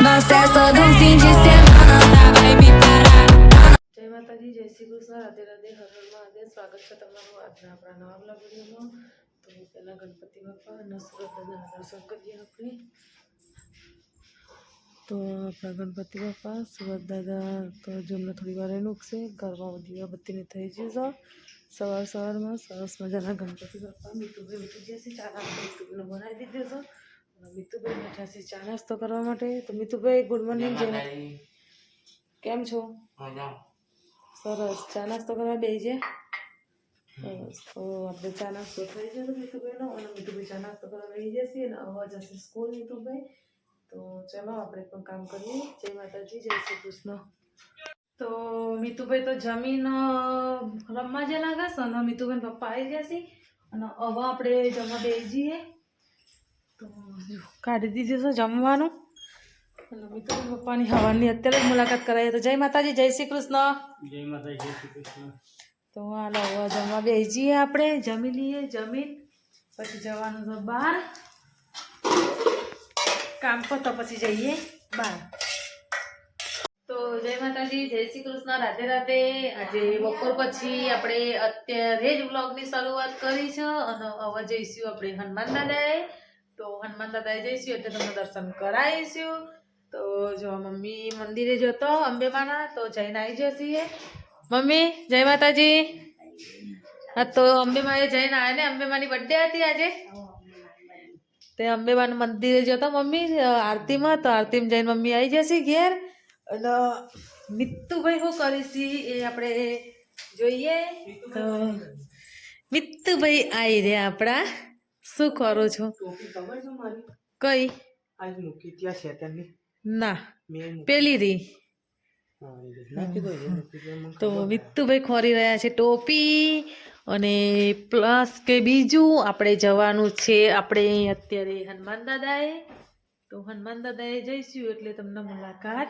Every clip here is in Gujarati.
Nós festa do fim de semana, tá? Vai me parar. જય માતાજી જય શ્રી કૃષ્ણ રાધે રાધે હર હર મહાદેવ સ્વાગત છે તમારું આજના આપણા નવા બ્લોગ વિડીયોમાં તો પહેલાં ગણપતિ બાપા અને સુરત દાદાના દર્શન કરીએ આપણે તો આપણા ગણપતિ બાપા સુરત દાદા તો જો હમણાં થોડી વાર એનું છે ઘરમાં દીવાબત્તીની થઈ જશે સવાર સવારમાં સરસ મજાના ગણપતિ બાપા મીતુભાઈ ઉઠી જશે ચા નાસ્તો મીતુભાઈને બનાવી દીધો છે અને મીતુભાઈ બેઠા છે ચા નાસ્તો કરવા માટે. તો મિતુભાઈ ગુડ મોર્નિંગ જય કેમ છો? સરસ. ચા નાસ્તો કરવા બેસી સરસ. તો આપણે ચા નાસ્તો થઈ જશે મિતુભાઈનો અને મિતુભાઈ ચા નાસ્તો કરવા બેસી જશે અને અવાજ હશે સ્કૂલ મિતુભાઈ. તો ચલો આપણે પણ કામ કરીએ. જય માતાજી જય શ્રી કૃષ્ણ. તો મિતુભાઈ તો જમીન રમવા જે લાગશે અને મિતુભાઈ પપ્પા આવી જશે. અને હવે આપણે જમવા જઈએ. તો કાઢી દીધું છે જમવાનું. મીતુભાઈ પપ્પાની હવાની અત્યારે જ મુલાકાત કરાવીએ તો જય માતાજી જય શ્રી કૃષ્ણ. જય માતાજી જય શ્રી કૃષ્ણ. તો હાલો જમવા બેસીએ જઈએ આપણે. જમી લઈએ જમીન પછી જવાનું તો બહાર. કામ પતો પછી જઈએ બહાર. તો જય માતાજી જય શ્રી કૃષ્ણ રાધે રાધે. આજે બપોર પછી આપણે અત્યારે જ વ્લોગની શરૂઆત કરી છે અને હવે જઈશું આપણે હનુમાન દાદાએ. તો હનુમાન દાદાએ જઈશું એટલે તમને દર્શન કરાવીશું. તો જો મમ્મી મંદિરે જતો, અંબેમાના, તો જઈને આવી જશે. મમ્મી, જય માતાજી. હા, તો અંબેમાએ જઈને આવ્યા ને? અંબેમાની બર્થડે હતી આજે? તે અંબેમાન મંદિરે જતો મમ્મી, આરતીમાં, તો આરતીમાં જઈને મમ્મી આવી જશે ઘેર. અને મિત્તુભાઈ શું કરીશી એ આપણે જોઈએ. તો મિત્તુભાઈ આવી રહ્યા આપણા. શું કરો છો? ખબર છે મારી? કઈ? આજ મૂકી ત્યાં શેતાનની ના. પેલી રી. તો વિત્તુભાઈ ખોરી રહ્યા છે ટોપી અને પ્લસ કે બીજું આપણે જવાનું છે. આપણે અત્યારે હનુમાન દાદાએ તો હનુમાન દાદાએ જઈશું એટલે તમને મુલાકાત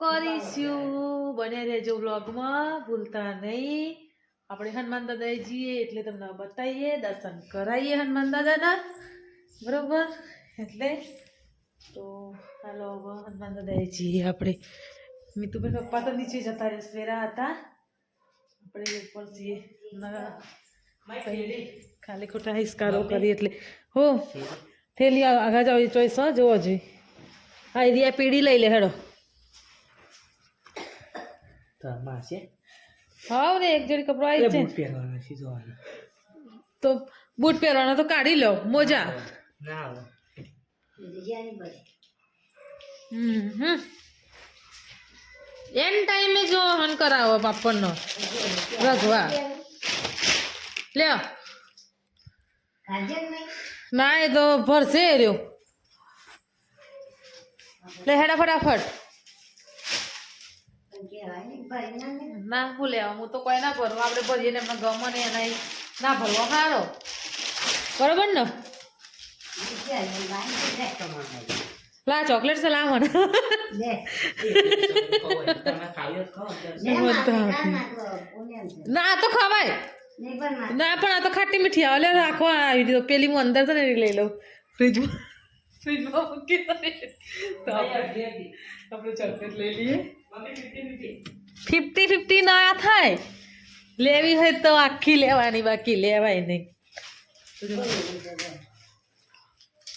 કરીશું. બને રહેજો વ્લોગમાં. ભૂલતા નહીં. આપણે હનુમાન દાદાએ જઈએ એટલે તમને બતાવીએ દર્શન કરાવીએ હનુમાન દાદાના. બરોબર? એટલે તો હાલો હનુમાન દાદાએ જઈએ આપણે. મિતુભાઈ પપ્પા તો નીચે જતા રહે સવેરા હતા. આપણે ઉપર ના ખાલી ખોટા હિસ્કારો કરી એટલે. હો થેલી આગા આગળ એ ચોઈસ હા જોવો જોઈએ હા એ રિયા પીડી લઈ લે હેડો. તારમાં છે. હા રે એક જોડી કપડો આવી છે. બૂટ પહેરવાના છે જોવાના. તો બૂટ પહેરવાના તો કાઢી લો મોજા. ના આવે. હમ એન ટાઈમે જો હન કરાવો પાપડનો. રઘવા લ્યો. ના એ તો ભરશે રહ્યો. લે હેડા ફટાફટ. ના હું લેવા હું તો કોઈ ના ભરવા આપણે ભરીએ ને એમને ગમે ને એના ના ભરવા સારો બરોબર ને? લા ચોકલેટ છે લા મને. તમે ખાવી હોય તો ખાઓ અત્યારે. ના આ તો ખવાય. ના પણ આ તો ખાટી મીઠી આવે. લે રાખવા આવી દીધો પેલી હું અંદર છે ને લઈ લઉં. ફ્રીજમાં ફ્રીજમાં મૂકી તો આપણે ચોકલેટ લઈ લઈએ. ફિફ્ટી ફિફ્ટી ના થાય. લેવી હોય તો આખી લેવાની બાકી લેવાય નહીં.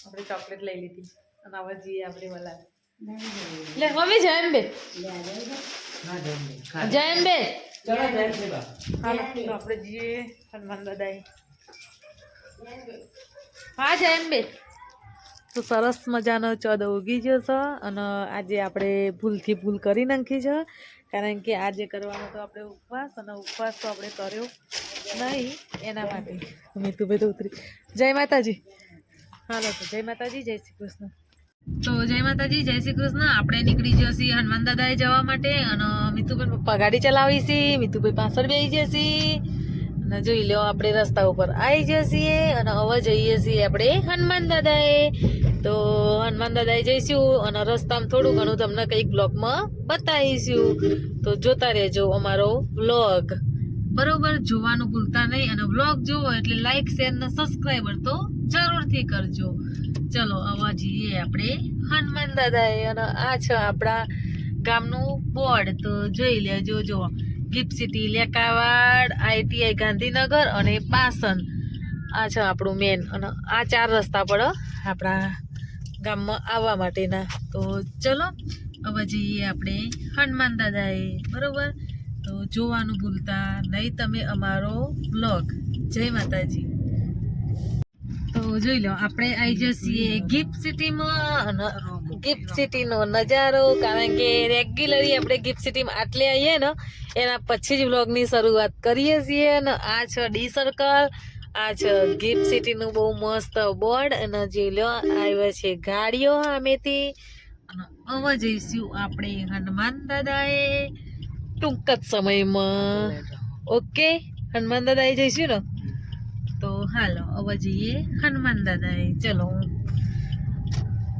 આપણે ચોકલેટ લઈ લીધી. અને હવે જઈએ આપણે વલા. લે મમ્મી જયમ બે જયમ બે. બા. આપણે જઈએ. હનુમાન દાદાએ હા જયમ અંબે તો સરસ મજાનો ચદ ઉગી ગયો છે અને આજે આપણે ભૂલથી ભૂલ કરી નાખી છે. કારણ કે આજે કરવાનો તો આપણે ઉપવાસ અને ઉપવાસ તો આપણે કર્યો નહીં એના માટે. મીતુભાઈ તો ઉતરી જય માતાજી. હાલો તો જય માતાજી, જય શ્રી કૃષ્ણ. તો જય માતાજી, જય શ્રી કૃષ્ણ. આપણે નીકળી જશે હનુમાન દાદાએ જવા માટે અને મીતુભાઈ પપ્પા ગાડી ચલાવી છે મીતુભાઈ પાછળ બેસી જશે અને જોઈ લો આપણે રસ્તા ઉપર આવી જશે અને હવે જઈએ છીએ આપણે હનુમાન દાદાએ. તો હનુમાન દાદાએ જઈશું અને રસ્તામાં થોડું ઘણું તમને કંઈક બ્લોગમાં બતાવીશું. તો જોતા રહેજો અમારો વ્લોગ બરોબર, જોવાનું ભૂલતા નહીં અને વ્લોગ જોવો એટલે લાઈક શેર ને સબસ્ક્રાઈબર તો જરૂરથી કરજો. ચલો, આવા જઈએ આપણે હનુમાન દાદાએ અને આ છે આપણા ગામનું બોર્ડ. તો જોઈ લેજો, જો. Gift city, Lekawada ITI Gandhinagar અને પાસન આ છે આપણું મેન અને આ ચાર રસ્તા પર આપણા ગામમાં આવવા માટેના. તો ચલો, હવે જઈએ આપણે હનુમાન દાદાએ, બરોબર? તો જોવાનું ભૂલતા નહીં તમે અમારો બ્લોગ. જય માતાજી. તો જોઈ લો, આપણે આવી જઈએ ગિફ્ટ સિટીમાં. ગિફ્ટ સિટીનો નજારો, કારણ કે રેગ્યુલરી આપણે ગિફ્ટ સિટીમાં આટલે આવીએ ને, એના પછી જ બ્લોગની શરૂઆત કરીએ છીએ. અને આ છે ડી સર્કલ. આ છે ગિફ્ટ સિટીનું બહુ મસ્ત બોર્ડ અને જે લો આવ્યા છે ગાડીઓ સામેથી. અને હવે જઈશું આપણે હનુમાન દાદાએ ટૂંક જ સમયમાં. ઓકે? હનુમાન દાદાએ જઈશું ને? તો હાલો હવે જઈએ હનુમાન દાદાએ ચલો.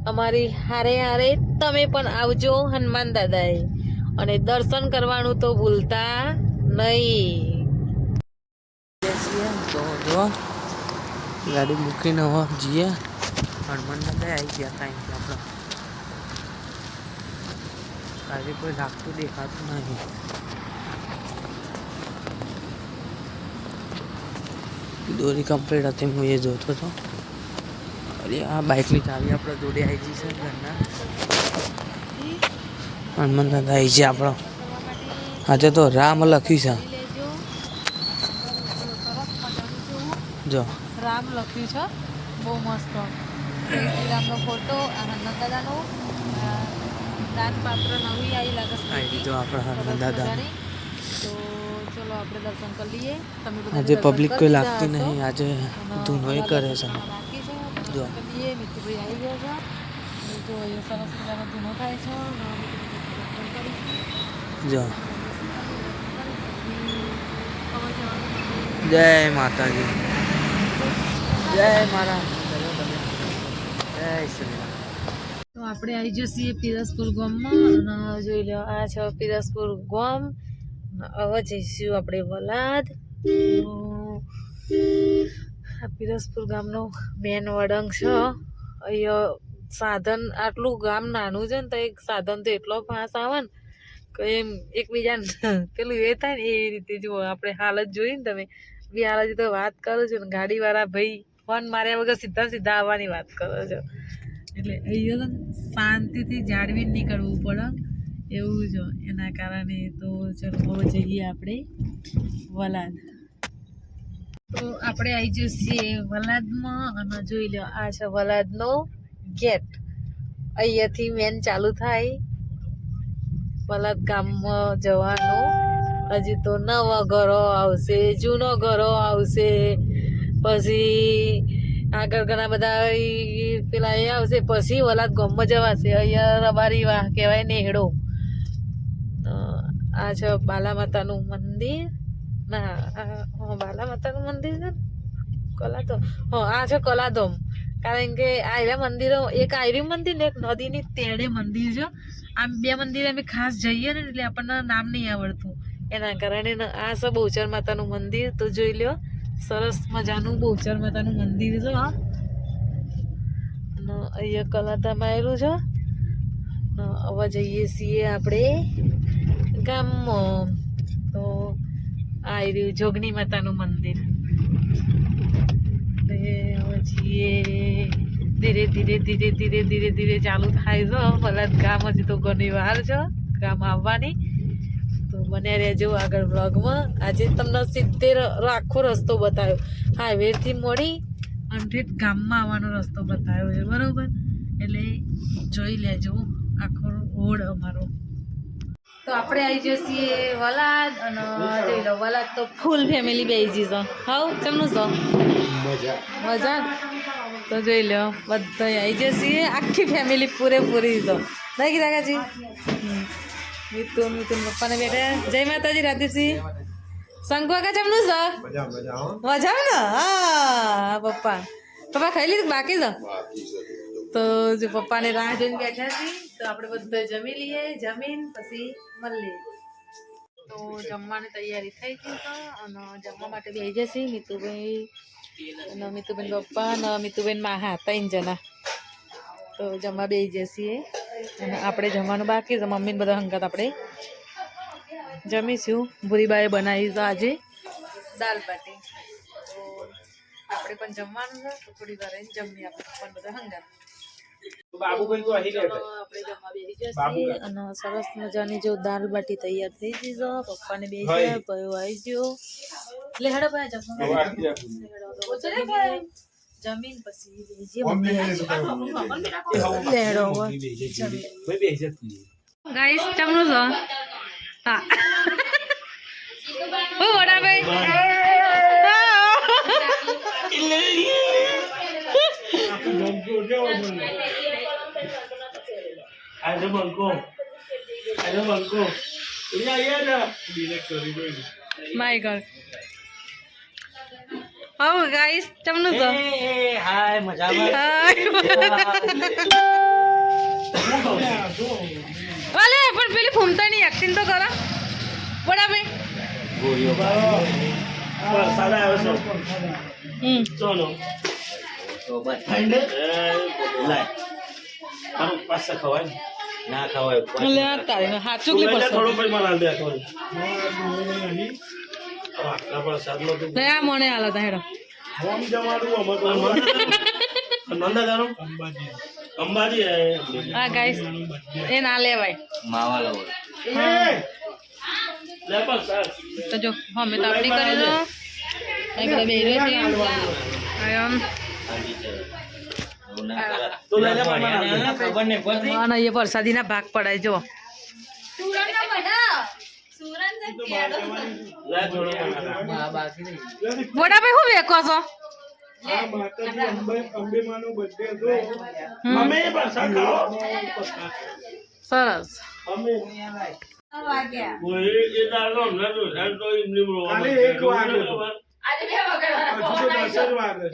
અમારી હારે હારે તમે પણ આવજો હનુમાન દાદાએ. અને દર્શન કરવાનું તો ભૂલતા નહીં. જો ગાડી મૂકીને હવે જઈએ. હનુમાન દાદા આવી ગયા કાંઈ આપણે. આજે કોઈ લાગતું દેખાતું નહીં. દોરી કમ્પ્લીટ હતી, હું એ જોતો હતો. અરે, આ બાઇકની ચાવી આપણે જોડે આવી ગઈ છે, ઘરના. હનુમાન દાદા આવી છે આપણો. આજે તો રામ લખ્યું છે. જો. રામ લખ્યું છે. બહુ મસ્ત. જય શ્રી રામનો ફોટો આ હનુમાન દાદાનો દાંત પાત્ર નવી આવી લાગે છે. જો આપણા હનુમાન દાદા તો ચલો આપણે દર્શન કરી લઈએ. તમે બધા આજે પબ્લિક કોઈ લાગતી નહીં. આજે ધૂનોય કરે છે. જો. કરી મિત્રભાઈ આવી ગયા છે. જો અહીંયા સરસ મજાનો ધૂનો થાય છે. જો. જય માતાજી. જય મારા તો આપણે આવી જઈએ પિરસપુર ગામમાં જોઈ લો, આ છે પિરસપુર ગામ. હવે જઈશું આપણે વલાદ. આ પિરસપુર ગામનો મેન વડંગ છે. અહીંયા સાધન, આટલું ગામ નાનું છે ને, તો એક સાધન તો એટલો ફાસ આવે ને, કે એમ એકબીજાને પેલું એ થાય ને, એવી રીતે જુઓ, આપણે હાલત જોઈ ને તમે. બી હાલત તો વાત કરો છો ને, ગાડીવાળા ભાઈ ફોન માર્યા વગર સીધા સીધા આવવાની વાત કરો છો. એટલે અહીંયા શાંતિથી જાળવી નીકળવું પડે. એવું જો એના કારણે તો ચલો હવે જઈએ આપણે વલાદ. તો આપણે આવી જઈએ વલાદમાં અને જોઈ લો આ છે વલાદનો ગેટ. અહીંયાથી મેન ચાલુ થાય વલાદ ગામમાં જવાનું. હજી તો નવા ઘરો આવશે, જૂનો ઘરો આવશે. પછી આગળ ઘણા બધા પેલા એ આવશે, પછી વલાદ ગામમાં જવાશે. અહીંયા રબારી વાહ કહેવાય નેહડો. આ છે બાલા માતાનું મંદિર. ના બાલા માતાનું મંદિર છે કલાધોમ હો, આ છે કલાધોમ કારણ કે આયરા મંદિરો, એક આયરી મંદિર ને એક નદીની તેડે મંદિર છે. આમ બે મંદિરે અમે ખાસ જઈએ ને એટલે આપણને નામ નહીં આવડતું. એના કારણે આ છે બહુચર માતાનું મંદિર. તો જોઈ લ્યો. સરસ મજાનું બહુચર માતાનું મંદિર છે, હા. અહીંયા કલાતામાં આવેલું છે હવે જઈએ છીએ આપણે ગામમાં. તો આ રહ્યું જોગણી માતાનું મંદિર. હવે જઈએ. ધીરે ધીરે ધીરે ધીરે ધીરે ધીરે ચાલુ થાય છે ભલા ગામ હજી તો ઘણી વાર છે, ગામ આવવાની. બને રહેજો આગળ વ્લોગમાં. આજે તમને સિત્તેર આખો રસ્તો બતાવ્યો. હાઈવેથી મળી અને ગામમાં આવવાનો રસ્તો બતાવ્યો છે બરાબર? એટલે જોઈ લેજો આખો રોડ અમારો. તો આપણે આવી જઈએ છીએ વલાદ અને જોઈ લો વલાદ તો ફૂલ ફેમિલી બે આવી જઈશું હાવ કેમનું છો? મજા. તો જોઈ લો બધા આવી જઈએ આખી ફેમિલી પૂરેપૂરી તો નહીં કાકાજી મિતુન મિતુન પપ્પાને બેઠા જય માતાજી રાધીપસિંહ શંકુ કાકા જમનું છે? મજા ને? હા પપ્પા. પપ્પા ખાઈ લીધું બાકી છે? તો જો પપ્પાને રાહ જોઈને બેઠા છીએ તો આપણે બધા જમી લઈએ જમીન પછી મળીએ. તો જમવાની તૈયારી થઈ ગઈ તો અને જમવા માટે બેસી જશે મિતુભાઈ અને મિતુબેન પપ્પા અને મિતુબેનમાં હા ત્રણ જણા. તો જમવા બે જઈએ અને આપણે જમવાનું બાકી છે. મમ્મીને બધા હંગાત આપણે જમીશું. ભૂરીબાએ બનાવી છે આજે. દાલ બાટી આપણે પણ જમવાનું છે. તો થોડી વાર જમીએ આપણે પણ બધા હંગાત. અને સરસ મજાની જો દાલ બાટી તૈયાર થઈ ગઈ છે. પપ્પાને બે ગયા ભાઈઓ આવી ગયો. એટલે હેડો ભાઈ જમવા જમીન પછી ગાઈસ ચમનું છો હા. ઓ વડા ભાઈ. આજે બંકો આજે બંકો અહીંયા અહીંયા માય ગોડ ઓ ગાઈસ ચમનું તો. હાય મજામાં? અલે પણ પેલી ફૂમતાની એક્ટિંગ તો કરો. વડા ભાઈ. વરસાદ આવ્યો છે. હમ. ચોનો લાય. તારું પાસે ખવાય ના. ખવાય. લે તારે તારીને હાચું તું કલી લઈ લે, પડશે. થોડું પછી મને હાલ તું લે આ મને હાલો તા હેડો. નંદા અંબાજી એ ગાઈસ એ ના લેવાય. માવા લાવો લે પણ સર તો જો અમે તો આપણી કરી દો. અહીં બધા બે રહ્યો છે આમ. તું લઈ લે પણ મને હાલ દે. ખબર નહીં. પડતી અને એ વરસાદીના એક પડાય જો. લે થોડું મને હાલ દે.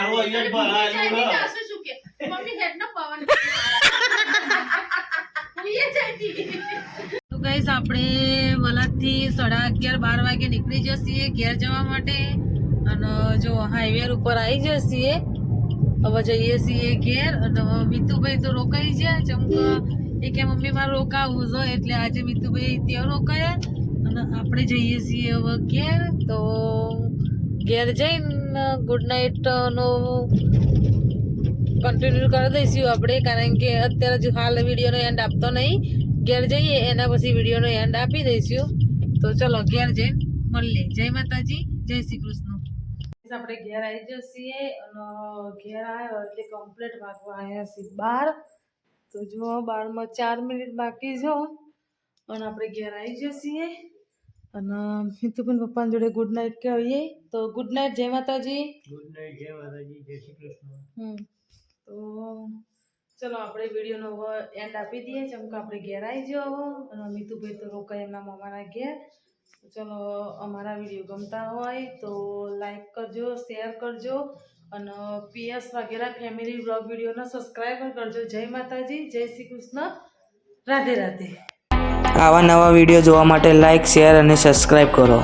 બાકી નહીં વડાભાઈ શું વેકો છો વરસાદ ખાઓ સરસ કોઈ એ દાડો અમને તો ગાઈસ આપણે વલદથી સાડા અગિયાર બાર વાગે નીકળી જઈએ ઘેર જવા માટે. અને જો હાઈવે ઉપર આવી જઈએ હવે જઈએ છીએ ઘેર. અને મિતુભાઈ તો રોકાઈ ગયા ચમક એ કે મમ્મી, મારે રોકાવું છે એટલે આજે મિતુભાઈ ત્યાં રોકાયા અને આપણે જઈએ છીએ હવે ઘેર. તો ઘેર જઈને ગુડ નાઇટનો કન્ટિન્યુ કરી દઈશું આપણે, કારણ કે અત્યારે જ હાલ વિડીયોનો એન્ડ આપતો નહીં. ઘેર જઈએ, એના પછી વિડીયોનો એન્ડ આપી દઈશું. તો ચલો, ઘેર જઈને મળીએ. જય માતાજી, જય શ્રી કૃષ્ણ. આપણે ઘેર આવી જઈએ અને ઘેર આવ્યો એટલે કમ્પ્લીટ વાગવા આવ્યા છીએ બાર. તો જો બારમાં ચાર મિનિટ બાકી જો અને આપણે ઘેર આવી જઈએ અને મિતુબેન પપ્પા જોડે ગુડ નાઇટ કહીએ. તો ગુડ નાઇટ જય માતાજી. હમ. તો ચલો આપણે વિડીયોનો એન્ડ આપી દઈએ. જેમ કે આપણે ઘેર આવી જાઓ અને મિતુભાઈ તો રોકાય એમના મામાના ઘેર. ચલો અમારા વીડિયો ગમતા હોય તો લાઈક કરજો શેર કરજો. અને P S Vaghela family blog વિડીયોને સબસ્ક્રાઈબ કરજો. જય માતાજી, જય શ્રી કૃષ્ણ. રાધે રાધે. આવા નવા વીડિયો જોવા માટે લાઈક શેર અને સબસ્ક્રાઈબ કરો.